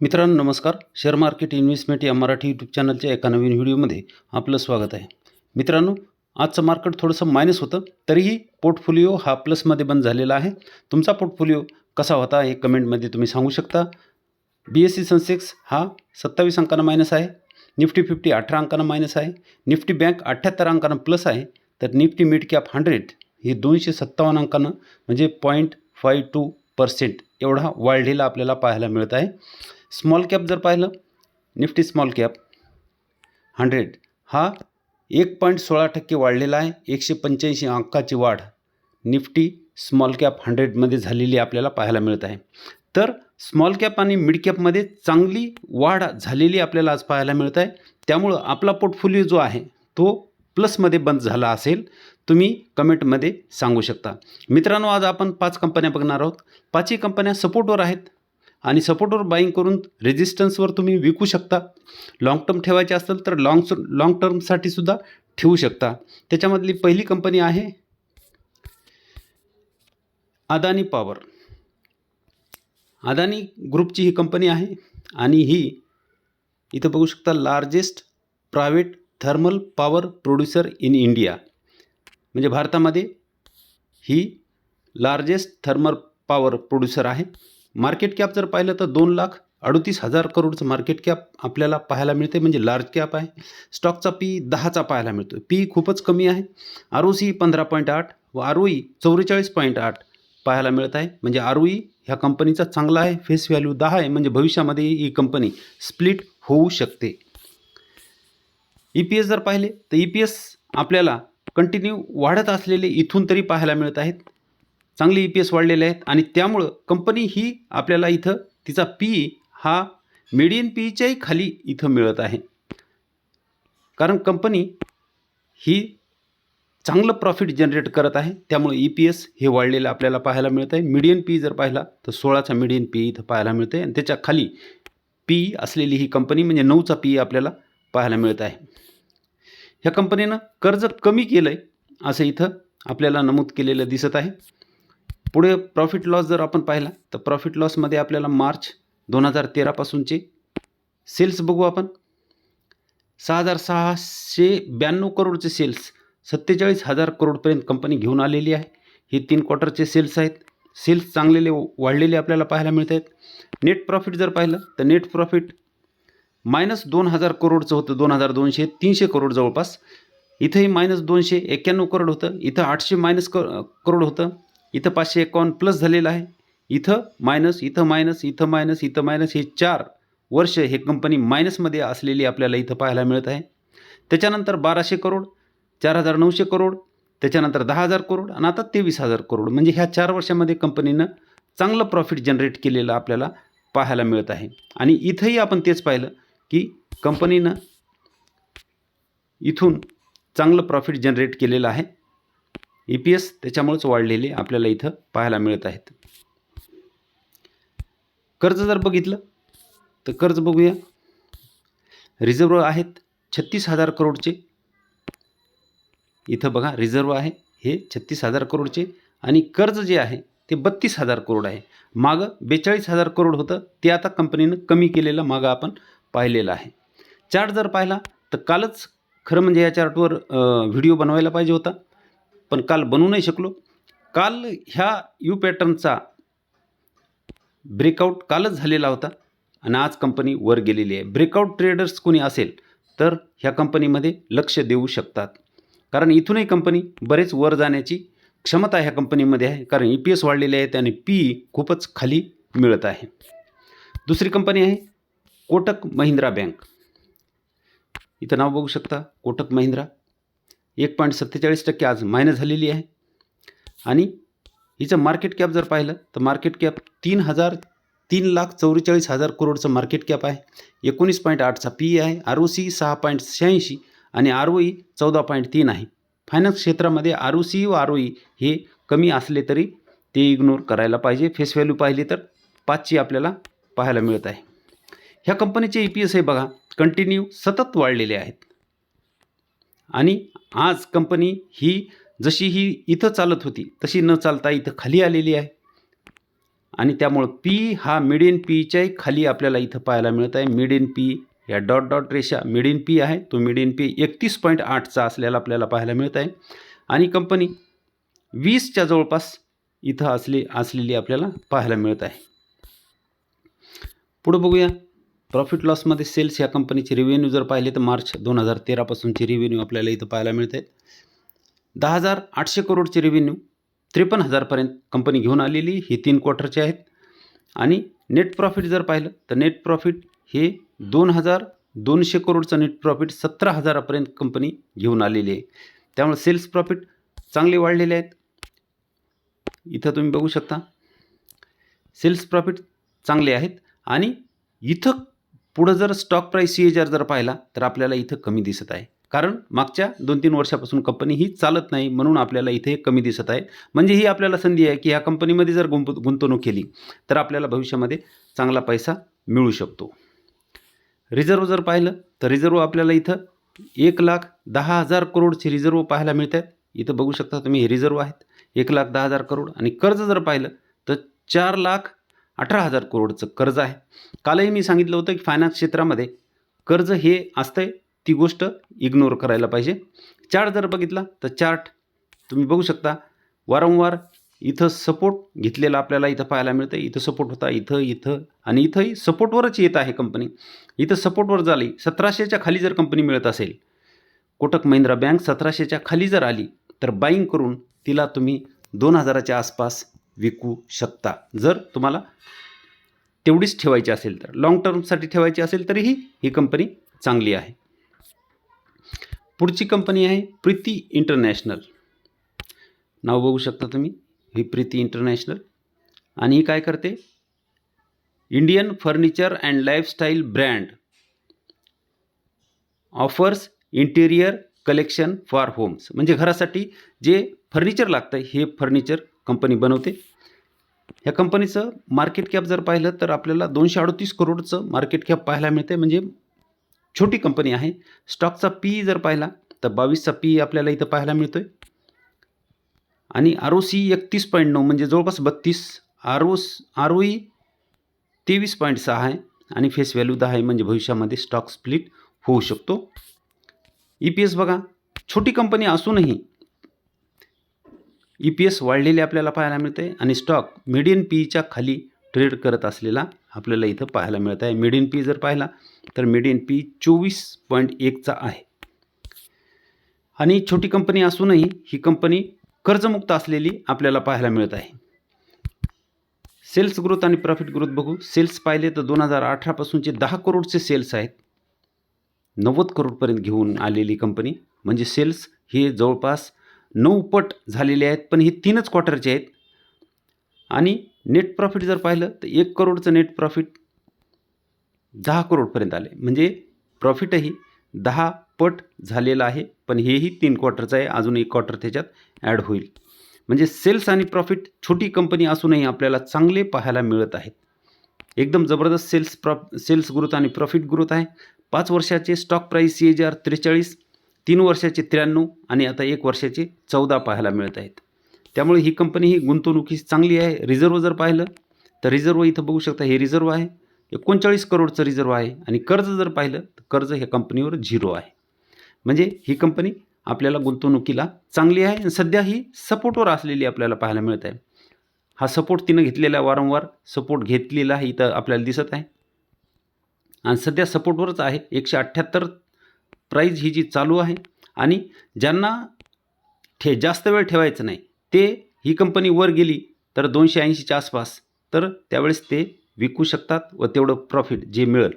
मित्रांनो नमस्कार. Share market investment या मराठी यूट्यूब चॅनलच्या एका नवीन व्हिडिओमध्ये आपलं स्वागत आहे. मित्रांनो आजचं मार्केट थोडंसं मायनस होतं तरीही पोर्टफोलिओ हा प्लसमध्ये बंद झालेला आहे. तुमचा पोर्टफोलिओ कसा होता हे कमेंटमध्ये तुम्ही सांगू शकता. बी एस सी सेन्सेक्स हा सत्तावीस अंकानं मायनस आहे. निफ्टी फिफ्टी अठरा अंकानं मायनस आहे. निफ्टी बँक अठ्ठ्याहत्तर अंकानं प्लस आहे. तर निफ्टी मिड कॅप हंड्रेड हे दोनशे सत्तावन्न अंकानं म्हणजे पॉईंट फाईव्ह टू पर्सेंट एवढा वाढलेला आपल्याला पाहायला मिळत आहे. स्मॉल कॅप जर पाहिलं निफ्टी स्मॉल कॅप हंड्रेड हा एक पॉईंट सोळा टक्के वाढलेला आहे एकशे पंच्याऐंशी अंकाची वाढ. निफ्टी स्मॉल कॅप हंड्रेडमध्ये झालेली आपल्याला पाहायला मिळत आहे. तर स्मॉल कॅप आणि मिड कॅपमध्ये चांगली वाढ झालेली आपल्याला आज पाहायला मिळत आहे. त्यामुळं आपला पोर्टफोलिओ जो आहे तो प्लसमध्ये बंद झाला असेल. तुम्ही कमेंटमध्ये सांगू शकता. मित्रांनो आज आपण पाच कंपन्या बघणार आहोत. पाचही कंपन्या सपोर्टवर आहेत. आणि सपोर्टवर बाईंग करून रेजिस्टन्सवर तुम्ही विकू शकता. लाँग टर्म ठेवायचे असेल तर लाँग लाँग टर्मसाठी सुद्धा ठेवू शकता. त्याच्यामधली पहिली कंपनी आहे अदानी पॉवर अदानी ग्रुपची ही कंपनी आहे आणि ही इथं बघू शकता largest private thermal power producer in India म्हणजे भारतामध्ये ही लार्जेस्ट थर्मल पॉवर प्रोड्युसर आहे. मार्केट कॅप जर पाहिलं तर दोन लाख अडतीस हजार करोडचं मार्केट कॅप आपल्याला पाहायला मिळते म्हणजे लार्ज कॅप आहे. स्टॉकचा पी दहाचा पाहायला मिळतो पी खूपच कमी आहे. आर ओ सी पंधरा पॉईंट आठ व आर ओ ई चौवेचाळीस पॉईंट आठ पाहायला मिळत आहे. म्हणजे आर ओ ई ह्या कंपनीचा चांगला आहे. फेस व्हॅल्यू दहा आहे. म्हणजे भविष्यामध्ये ही कंपनी स्प्लिट होऊ शकते. ई पी एस जर पाहिले तर ई पी एस आपल्याला कंटिन्यू वाढत असलेले इथून तरी पाहायला मिळत आहेत. चांगले ई पी एस वाढलेले आहेत आणि त्यामुळं कंपनी ही आपल्याला इथं तिचा पी हा मीडियन पीच्याही खाली इथं मिळत आहे. कारण कंपनी ही चांगलं प्रॉफिट जनरेट करत आहे. त्यामुळे ई पी एस हे वाढलेलं आपल्याला पाहायला मिळत आहे मीडियन पी जर पाहिला तर सोळाचा मीडियन पी इथं पाहायला मिळते आणि त्याच्याखाली पी असलेली ही कंपनी म्हणजे नऊचा पी आपल्याला पाहायला मिळत आहे. ह्या कंपनीनं कर्ज कमी केलं आहे असं इथं आपल्याला नमूद केलेलं दिसत आहे. पुढे प्रॉफिट लॉस जर आपण पाहिला तर प्रॉफिट लॉसमध्ये आपल्याला मार्च दोन हजार तेरापासूनचे सेल्स बघू आपण. सहा हजार सहाशे ब्याण्णव करोडचे सेल्स सत्तेचाळीस हजार करोडपर्यंत कंपनी घेऊन आलेली आहे. हे तीन क्वार्टरचे सेल्स आहेत. सेल्स चांगलेले वाढलेले आपल्याला पाहायला मिळत आहेत. नेट प्रॉफिट जर पाहिलं तर नेट प्रॉफिट मायनस दोन हजार करोडचं होतं. दोन हजार दोनशे तीनशे करोड जवळपास. इथंही मायनस दोनशे एक्क्याण्णव करोड होतं. इथं आठशे मायनस क करोड होतं. इथं पाचशे एकावन्न प्लस झालेलं आहे. इथं मायनस इथं मायनस इथं मायनस इथं मायनस हे चार वर्ष हे कंपनी मायनसमध्ये असलेली आपल्याला इथं पाहायला मिळत आहे. त्याच्यानंतर बाराशे करोड चार हजार नऊशे करोड त्याच्यानंतर दहा हजार करोड आणि आता तेवीस हजार करोड. म्हणजे ह्या चार वर्षामध्ये कंपनीनं चांगलं प्रॉफिट जनरेट केलेलं आपल्याला पाहायला मिळत आहे. आणि इथंही आपण तेच पाहिलं की कंपनीनं इथून चांगलं प्रॉफिट जनरेट केलेलं आहे. ई पी एस त्याच्यामुळेच वाढलेले आपल्याला इथं पाहायला मिळत आहेत. कर्ज जर बघितलं तर कर्ज बघूया. रिझर्व आहेत छत्तीस हजार करोडचे. इथं बघा रिझर्व आहे हे छत्तीस हजार करोडचे आणि कर्ज जे आहे ते बत्तीस हजार करोड आहे. मागं बेचाळीस हजार करोड होतं ते आता कंपनीनं कमी केलेलं मागं आपण पाहिलेलं आहे. चार्ट जर पाहिला तर कालच खरं म्हणजे या चार्टवर व्हिडिओ बनवायला पाहिजे होता. पण काल बनवू नाही शकलो. काल ह्या यू पॅटर्नचा ब्रेकआउट कालच झालेला होता आणि आज कंपनी वर गेलेली आहे. ब्रेकआउट ट्रेडर्स कोणी असेल तर ह्या कंपनीमध्ये लक्ष देऊ शकतात. कारण इथूनही कंपनी बरेच वर जाण्याची क्षमता ह्या कंपनीमध्ये आहे. कारण ई पी एस वाढलेले आहेत आणि पी खूपच खाली मिळत आहे. दुसरी कंपनी आहे कोटक महिंद्रा बँक इथं नाव बघू शकता. कोटक महिंद्रा. एक पॉईंट सत्तेचाळीस टक्के आज मायनस झालेली आहे. आणि हिचं मार्केट कॅप जर पाहिलं तर मार्केट कॅप तीन हजार तीन लाख चौवेचाळीस हजार करोडचं मार्केट कॅप आहे. एकोणीस पॉईंट आठचा पी आहे. आर ओ सी सहा पॉईंट शहाऐंशी आणि आर ओ ई चौदा पॉईंट तीन आहे. फायनान्स क्षेत्रामध्ये आर ओ सी व आर ओ ई हे कमी असले तरी ते इग्नोर करायला पाहिजे. फेस व्हॅल्यू पाहिली तर पाचची आपल्याला पाहायला मिळत आहे. ह्या कंपनीचे ई पी एस हे बघा कंटिन्यू सतत वाढलेले आहेत. आणि आज कंपनी ही जशी ही इथं चालत होती तशी न चालता इथं खाली आलेली आहे. आणि त्यामुळं पी हा मिड इन पीच्याही खाली आपल्याला इथं पाहायला मिळत आहे. मिड इन पी या डॉट डॉट रेषा मिडियन पी आहे. तो मिड इन पी एकतीस पॉईंट आठचा असलेला आपल्याला पाहायला मिळत आहे. आणि कंपनी वीसच्या जवळपास इथं असली असलेली आपल्याला पाहायला मिळत आहे. पुढं बघूया. प्रॉफिट लॉसमध्ये सेल्स या कंपनीचे रिव्हेन्यू जर पाहिले तर मार्च दोन हजार तेरापासूनचे रिव्हेन्यू आपल्याला इथं पाहायला मिळते दहा हजार आठशे करोडचे रिव्हेन्यू त्रेपन्न हजारपर्यंत कंपनी घेऊन आलेली ही तीन क्वार्टरचे आहेत. आणि नेट प्रॉफिट जर पाहिलं तर नेट प्रॉफिट हे दोन हजार दोनशे करोडचं नेट प्रॉफिट सतरा हजारापर्यंत कंपनी घेऊन आलेली आहे. त्यामुळे सेल्स प्रॉफिट चांगले वाढलेले आहेत. इथं तुम्ही बघू शकता सेल्स प्रॉफिट चांगले आहेत. आणि इथं पुढं जर stock price C H R जर पाहिला तर आपल्याला इथं कमी दिसत आहे. कारण मागच्या दोन तीन वर्षापासून कंपनी ही चालत नाही म्हणून आपल्याला इथे कमी दिसत आहे. म्हणजे ही आपल्याला संधी आहे की ह्या कंपनीमध्ये जर गुंप गुंतवणूक केली तर आपल्याला भविष्यामध्ये चांगला पैसा मिळू शकतो. रिझर्व जर पाहिलं तर रिझर्व आपल्याला इथं एक लाख दहा हजार करोडचे रिझर्व पाहायला मिळत आहेत इथं बघू शकता तुम्ही हे रिझर्व आहेत. एक लाख दहा हजार करोड. आणि कर्ज जर पाहिलं तर चार लाख अठरा हजार करोडचं कर्ज आहे. कालही मी सांगितलं होतं की फायनान्स क्षेत्रामध्ये कर्ज हे असतंय ती गोष्ट इग्नोर करायला पाहिजे. चार्ट जर बघितला तर चार्ट तुम्ही बघू शकता. वारंवार इथं सपोर्ट घेतलेला आपल्याला इथं पाहायला मिळतं इथं सपोर्ट होता इथं इथं आणि इथंही सपोर्टवरच येत आहे कंपनी इथं सपोर्टवर झाली सतराशेच्या खाली जर कंपनी मिळत असेल कोटक महिंद्रा बँक सतराशेच्या खाली जर आली तर बाईंग करून तिला तुम्ही दोन हजाराच्या आसपास विकू शकता. जर तुम्हाला तेवढीच ठेवायची असेल तर लॉंग टर्मसाठी ठेवायची असेल तरीही ही कंपनी चांगली आहे. पुढची कंपनी आहे प्रीती इंटरनॅशनल नाव बघू शकता तुम्ही. ही प्रीती इंटरनॅशनल आणि ही काय करते? Indian furniture and lifestyle brand offers interior collection for homes म्हणजे घरासाठी जे फर्निचर लागतं हे फर्निचर कंपनी बनवते. ह्या कंपनीचं मार्केट कॅप जर पाहिलं तर आपल्याला दोनशे अडतीस करोडचं मार्केट कॅप पाहायला मिळते म्हणजे छोटी कंपनी आहे. स्टॉकचा पी जर पाहिला तर बावीसचा पी आपल्याला इथं पाहायला मिळतो आहे आणि आर ओ सी एकतीस पॉईंट नऊ म्हणजे जवळपास बत्तीस. R O R O E तेवीस पॉईंट सहा आहे. आणि फेस व्हॅल्यू दहा आहे. म्हणजे भविष्यामध्ये स्टॉक स्प्लिट होऊ शकतो. ई पी एस बघा. छोटी कंपनी असूनही ई पी एस वाढलेले आपल्याला पाहायला मिळते आणि स्टॉक मिडियन पीच्या खाली ट्रेड करत असलेला आपल्याला इथं पाहायला मिळत आहे. मिडियन पी जर पाहिला तर मिडियन पी चोवीस पॉईंट एकचा आहे. आणि छोटी कंपनी असूनही ही कंपनी कर्जमुक्त असलेली आपल्याला पाहायला मिळत आहे. सेल्स ग्रोथ आणि प्रॉफिट ग्रोथ बघू. सेल्स पाहिले तर दोन हजार अठरापासूनचे दहा करोडचे सेल्स आहेत. नव्वद करोडपर्यंत घेऊन आलेली कंपनी म्हणजे सेल्स हे जवळपास नऊ पट झालेले आहेत पण हे तीनच क्वार्टरचे आहेत. आणि नेट प्रॉफिट जर पाहिलं तर एक करोडचं नेट प्रॉफिट दहा करोडपर्यंत आले म्हणजे प्रॉफिटही दहा पट झालेलं आहे पण हेही तीन क्वार्टरचं आहे. अजून एक क्वार्टर त्याच्यात ॲड होईल. म्हणजे सेल्स आणि प्रॉफिट छोटी कंपनी असूनही आपल्याला चांगले पाहायला मिळत आहेत. एकदम जबरदस्त सेल्स प्रॉ सेल्स ग्रोथ आणि प्रॉफिट ग्रोथ आहे. पाच वर्षाचे stock price C H R त्रेचाळीस तीन वर्षाचे त्र्याण्णव आणि आता एक वर्षाचे चौदा पाहायला मिळत आहेत. त्यामुळे ही कंपनी ही गुंतवणुकीस चांगली आहे. रिझर्व जर पाहिलं तर रिझर्व इथं बघू शकता हे रिझर्व आहे. एकोणचाळीस करोडचं रिझर्व आहे आणि कर्ज जर पाहिलं तर कर्ज ह्या कंपनीवर झिरो आहे. म्हणजे ही कंपनी आपल्याला गुंतवणुकीला चांगली आहे आणि सध्या ही सपोर्टवर असलेली आपल्याला पाहायला मिळत आहे. हा सपोर्ट तिनं घेतलेला वारंवार. सपोर्ट घेतलेला आहे इथं आपल्याला दिसत आहे. आणि सध्या सपोर्टवरच आहे. एकशे अठ्ठ्याहत्तर प्राईज ही जी चालू आहे आणि ज्यांना ठे जास्त वेळ ठेवायचं नाही ते ही कंपनी वर गेली तर दोनशे ऐंशीच्या आसपास तर त्यावेळेस ते विकू शकतात व तेवढं प्रॉफिट जे मिळेल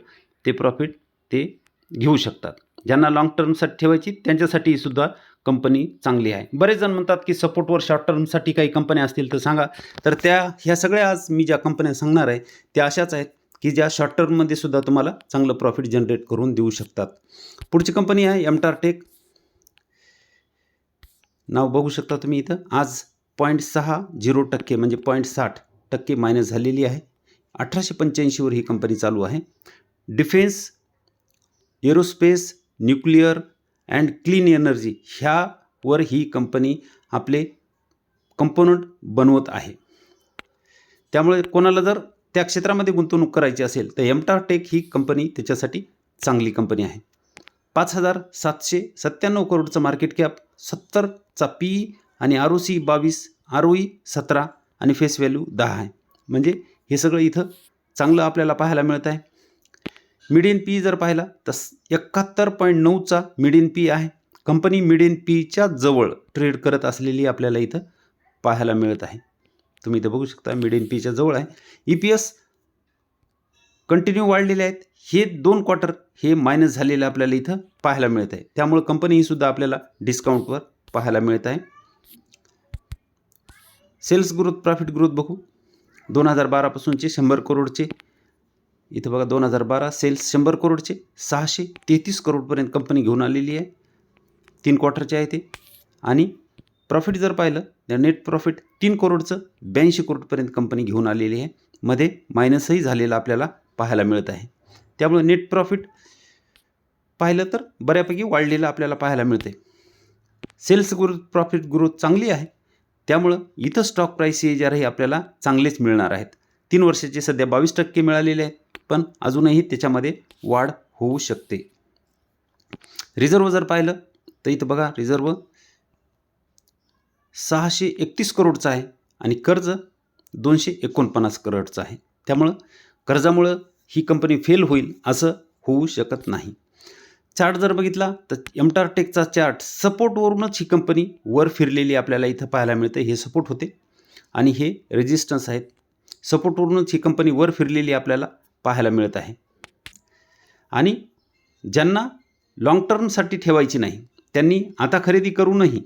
ते प्रॉफिट ते घेऊ शकतात. ज्यांना लाँग टर्मसाठी ठेवायची त्यांच्यासाठी सुद्धा कंपनी चांगली आहे. बरेच जण म्हणतात की सपोर्टवर शॉर्ट टर्मसाठी काही कंपन्या असतील तर सांगा. तर त्या ह्या सगळ्या आज मी ज्या कंपन्या सांगणार आहे त्या अशाच आहेत. की ज्या शॉर्ट टर्ममध्ये सुद्धा तुम्हाला चांगलं प्रॉफिट जनरेट करून देऊ शकतात. पुढची कंपनी आहे एमटारटेक नाव बघू शकता तुम्ही इथं. आज पॉईंट सहा झिरो टक्के म्हणजे पॉईंट साठ टक्के मायनस झालेली आहे. अठराशे पंच्याऐंशीवर ही कंपनी चालू आहे. Defence aerospace nuclear and clean energy ह्यावर ही कंपनी आपले कंपोनंट बनवत आहे. त्यामुळे कोणाला जर त्या क्षेत्रामध्ये गुंतवणूक करायची असेल तर एमटा टेक ही कंपनी त्याच्यासाठी चांगली कंपनी आहे. पाच हजार सातशे सत्त्याण्णव करोडचं मार्केट कॅप सत्तरचा पी ई आणि आर ओ सी बावीस आर ओ ई सतरा आणि फेस व्हॅल्यू दहा आहे. म्हणजे हे सगळं इथं चांगलं आपल्याला पाहायला मिळत आहे. मिडियन पी जर पाहिला तर एकाहत्तर पॉईंट नऊचा मिडियन पी आहे. कंपनी मिडियन पीच्या जवळ ट्रेड करत असलेली आपल्याला इथं पाहायला मिळत आहे. तुम्ही इथं बघू शकता मिडियन पीच्या जवळ आहे. ई पी एस कंटिन्यू वाढलेले आहेत. हे दोन क्वार्टर हे मायनस झालेले आपल्याला इथं पाहायला मिळत आहे त्यामुळं कंपनी ही सुद्धा आपल्याला डिस्काउंटवर पाहायला मिळत आहे सेल्स ग्रोथ प्रॉफिट ग्रोथ बघू. दोन हजार बारापासूनचे शंभर करोडचे. इथं बघा दोन हजार बारा सेल्स शंभर करोडचे. सहाशे तेहतीस करोडपर्यंत कंपनी घेऊन आलेली आहे. तीन क्वार्टरचे आहे ते. आणि प्रॉफिट जर पाहिलं तर नेट प्रॉफिट तीन करोडचं ब्याऐंशी करोडपर्यंत कंपनी घेऊन आलेली आहे. मध्ये मायनसही झालेलं आपल्याला पाहायला मिळत आहे. त्यामुळे नेट प्रॉफिट पाहिलं तर बऱ्यापैकी वाढलेलं आपल्याला पाहायला मिळते सेल्स ग्रोथ प्रॉफिट ग्रोथ चांगली आहे. त्यामुळं इथं स्टॉक प्राईस हे जरही आपल्याला चांगलेच मिळणार आहेत. तीन वर्षाचे सध्या बावीस टक्के मिळालेले आहेत पण अजूनही त्याच्यामध्ये वाढ होऊ शकते. रिझर्व जर पाहिलं तर इथं बघा रिझर्व सहाशे एकतीस करोडचं आहे आणि कर्ज दोनशे एकोणपन्नास करोडचं आहे. त्यामुळं कर्जामुळं ही कंपनी फेल होईल असं होऊ शकत नाही. चार्ट जर बघितला तर एमटारटेकचा चार्ट सपोर्टवरूनच ही कंपनी वर फिरलेली आपल्याला इथं पाहायला मिळते. हे सपोर्ट होते आणि हे रेजिस्टन्स आहेत. सपोर्टवरूनच ही कंपनी वर फिरलेली आपल्याला पाहायला मिळत आहे. आणि ज्यांना लाँग टर्मसाठी ठेवायची नाही त्यांनी आता खरेदी करूनही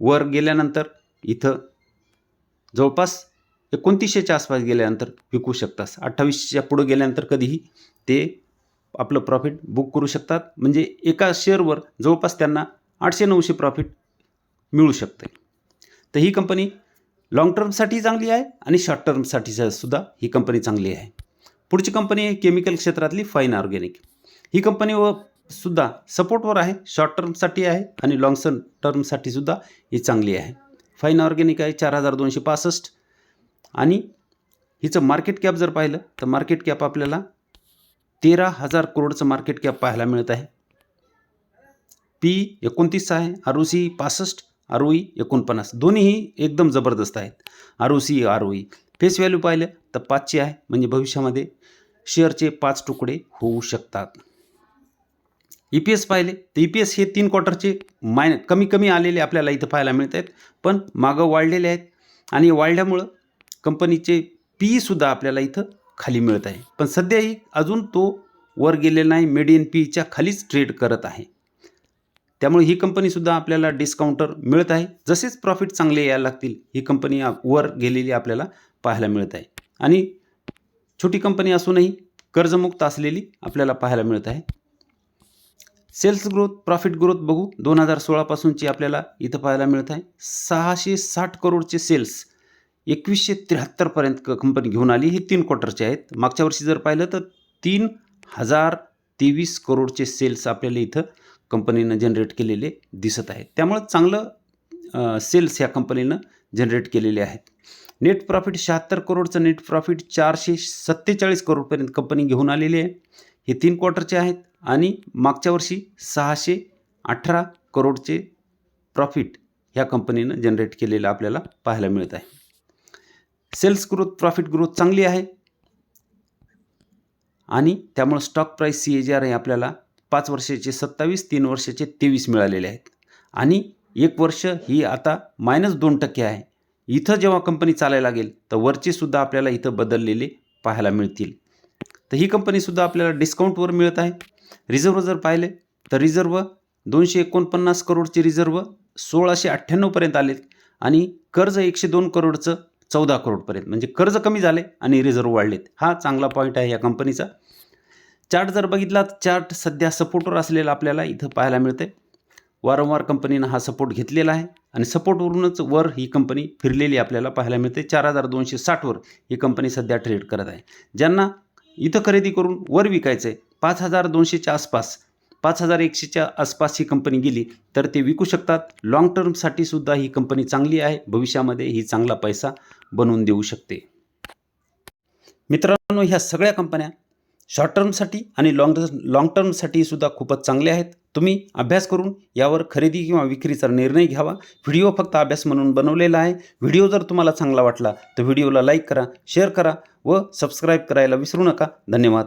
वर गेल्यानंतर इथं जवळपास एकोणतीसशेच्या आसपास गेल्यानंतर विकू शकतात अठ्ठावीसच्या पुढं गेल्यानंतर कधीही ते आपलं प्रॉफिट बुक करू शकतात. म्हणजे एका शेअरवर जवळपास त्यांना आठशे नऊशे प्रॉफिट मिळू शकते तर ही कंपनी लाँग टर्मसाठी चांगली आहे आणि शॉर्ट टर्मसाठी सुद्धा ही कंपनी चांगली आहे. पुढची कंपनी आहे केमिकल क्षेत्रातली फाईन ऑर्गॅनिक ही कंपनी व सुद्धा सपोर्टवर आहे शॉर्ट टर्मसाठी आहे आणि लॉंग सम टर्मसाठी सुद्धा ही चांगली आहे. फाईन ऑर्गॅनिक आहे चार हजार दोनशे पासष्ट. आणि हिचं मार्केट कॅप जर पाहिलं तर मार्केट कॅप आपल्याला तेरा हजार करोडचं मार्केट कॅप पाहायला मिळत आहे. पी एकोणतीस आहे आर ओ सी पासष्ट आर ओ ई एकोणपन्नास. दोन्हीही एकदम जबरदस्त आहेत. R O C R O E face value पाहिलं तर पाचशे आहे. म्हणजे भविष्यामध्ये शेअरचे पाच तुकडे होऊ शकतात. ई पी एस पाहिले. तर ई पी एस हे तीन क्वार्टरचे माय कमी कमी आलेले आपल्याला इथं पाहायला मिळत आहेत. पण मागं वाढलेले आहेत. आणि वाढल्यामुळं कंपनीचे पीसुद्धा आपल्याला इथं खाली मिळत आहे. पण सध्याही अजून तो वर गेलेला नाही. मेडियन पीच्या खालीच ट्रेड करत आहे. त्यामुळे ही कंपनीसुद्धा आपल्याला डिस्काउंटर मिळत आहे. जसेच प्रॉफिट चांगले यायला लागतील ही कंपनी वर गेलेली आपल्याला पाहायला मिळत आहे. आणि छोटी कंपनी असूनही कर्जमुक्त असलेली आपल्याला पाहायला मिळत आहे. सेल्स ग्रोथ प्रॉफिट ग्रोथ बघू. दोन हजार सोळापासूनची आपल्याला इथं पाहायला मिळत आहे. सहाशे साठ करोडचे सेल्स एकवीसशे त्र्याहत्तरपर्यंत क कंपनी घेऊन आली. हे तीन क्वार्टरचे आहेत. मागच्या वर्षी जर पाहिलं तर तीन हजार तेवीस करोडचे सेल्स आपल्याला इथं कंपनीनं जनरेट केलेले दिसत आहेत. त्यामुळं चांगलं सेल्स ह्या कंपनीनं जनरेट केलेले आहेत. नेट प्रॉफिट शहात्तर करोडचं नेट प्रॉफिट चारशे सत्तेचाळीस करोडपर्यंत कंपनी घेऊन आलेली आहे. हे तीन क्वार्टरचे आहेत. आणि मागच्या वर्षी सहाशे अठरा करोडचे प्रॉफिट ह्या कंपनीनं जनरेट केलेलं आपल्याला पाहायला मिळत आहे. सेल्स ग्रोथ प्रॉफिट ग्रोथ चांगली आहे. आणि त्यामुळं stock price C A G R हे आपल्याला पाच वर्षाचे सत्तावीस तीन वर्षाचे तेवीस मिळालेले आहेत. आणि एक वर्ष ही आता मायनस दोन टक्के आहे. इथं जेव्हा कंपनी चालायला लागेल तर वरचेसुद्धा आपल्याला इथं बदललेले पाहायला मिळतील. तर ही कंपनीसुद्धा आपल्याला डिस्काउंटवर मिळत आहे. रिझर्व जर पाहिले तर रिझर्व दोनशे एकोणपन्नास करोडचे रिझर्व सोळाशे अठ्ठ्याण्णवपर्यंत आले आणि कर्ज एकशे दोन करोडचं चौदा करोडपर्यंत म्हणजे कर्ज कमी झाले आणि रिझर्व वाढलेत. हा चांगला पॉईंट आहे या कंपनीचा चार्ट जर बघितला तर चार्ट सध्या सपोर्टवर असलेला आपल्याला इथं पाहायला मिळते वारंवार कंपनीनं हा सपोर्ट घेतलेला आहे आणि सपोर्टवरूनच वर ही कंपनी फिरलेली आपल्याला पाहायला मिळते चार हजार दोनशे साठवर ही कंपनी सध्या ट्रेड करत आहे. ज्यांना इथं खरेदी करून वर विकायचं आहे पाच हजार दोनशेच्या आसपास पाच हजार एकशेच्या आसपास ही कंपनी गेली तर ते विकू शकतात. लाँग टर्मसाठी सुद्धा ही कंपनी चांगली आहे. भविष्यामध्ये ही चांगला पैसा बनवून देऊ शकते. मित्रांनो ह्या सगळ्या कंपन्या शॉर्ट टर्मसाठी आणि लाँग लाँग टर्मसाठी सुद्धा खूपच चांगल्या आहेत. तुम्ही अभ्यास करून यावर खरेदी किंवा विक्रीचा निर्णय घ्यावा. व्हिडिओ फक्त अभ्यास म्हणून बनवलेला आहे. व्हिडिओ जर तुम्हाला चांगला वाटला तर व्हिडिओला लाईक करा शेअर करा व सबस्क्राईब करायला विसरू नका. धन्यवाद.